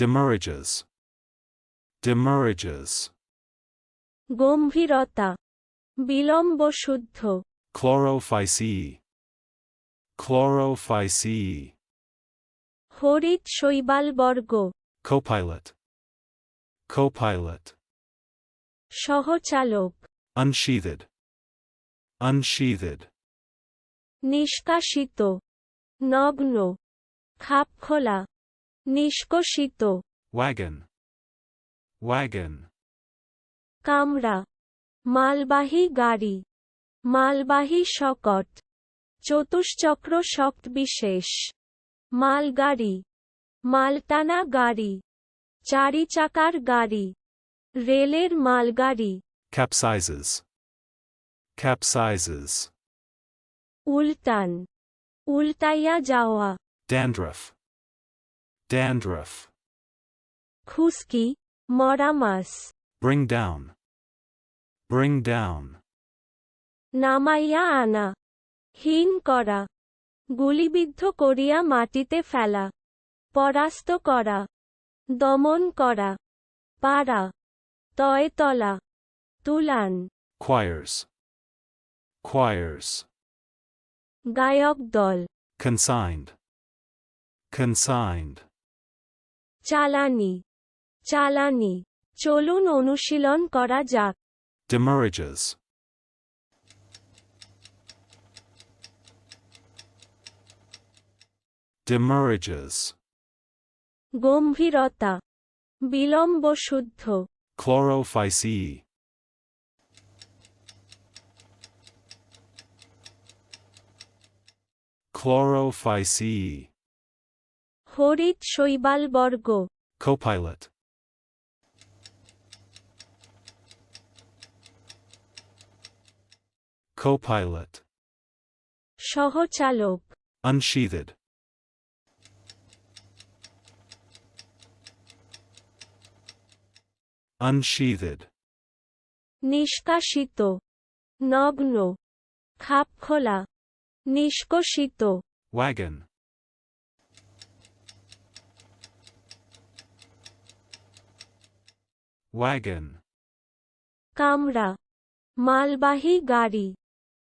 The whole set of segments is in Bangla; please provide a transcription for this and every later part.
Demurrages. Demurrages. গম্ভীরতা বিলম্ব শুদ্ধ Chlorophyceae. Chlorophyceae. হরিৎ শৈবাল বর্গ Copilot. Copilot. সহচালক Unsheathed. Unsheathed. নিষ্কাশিত নগ্ন খাপখোলা নিষ্কষিত। Wagon. Wagon. কামরা। মালবাহী গাড়ি। মালবাহী শকট চতুষ্চক্র শক্ত বিশেষ। মালগাড়ি। মালটানা গাড়ি। চারি চাকার গাড়ি। রেলের মালগাড়ি। Capsizes. Capsizes. উল্টান। উল্টাইয়া যাওয়া। Dandruff. Dandruff. মরা মাছ Bring down. Bring down. নামাইয়া আনা হীন করা গুলিবিদ্ধ করিয়া মাটিতে ফেলা পরাস্ত করা দমন করা পাড়া তয়তলা তুলান Choirs. Choirs. গায়ক দল Consigned. Consigned. চালানি চালানি চলুন অনুশীলন করা যাক Demurrages. Demurrages. গম্ভীরতা বিলম্ব শুদ্ধ Chlorophyceae. Chlorophyceae. হরিৎ শৈবাল বর্গ Copilot. Copilot. সহচালক Unsheathed. Unsheathed. নিষ্কাশিত নগ্ন খাপখোলা নিষ্কষিত Wagon. Wagon. কামরা মালবাহী গাড়ি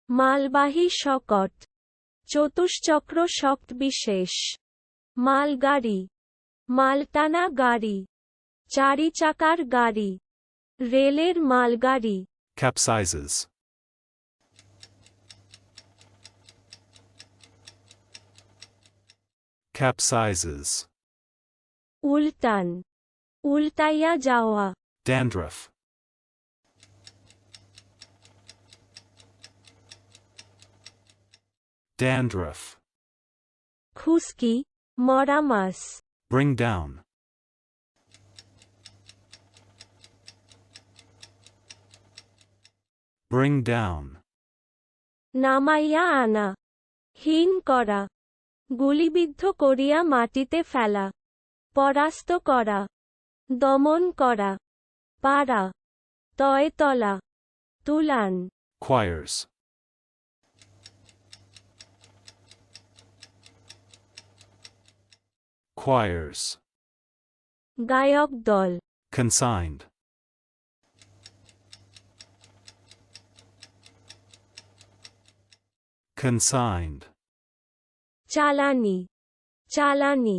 মালবাহী শকট চতুষ্চক্র শক্ত বিশেষ মালগাড়ি মালটানা গাড়ি চারি চাকার গাড়ি রেলের মালগাড়ি Capsizes. Capsizes. উল্টান উল্টাইয়া যাওয়া Dandruff. Dandruff. মরা মাছ Bring down. Bring down. নামাইয়া আনা হীন করা গুলিবিদ্ধ করিয়া মাটিতে ফেলা পরাস্ত করা দমন করা পাড়া তয়তলা তুলান Choirs. Choirs. গায়ক দল Consigned. Consigned. চালানি চালানি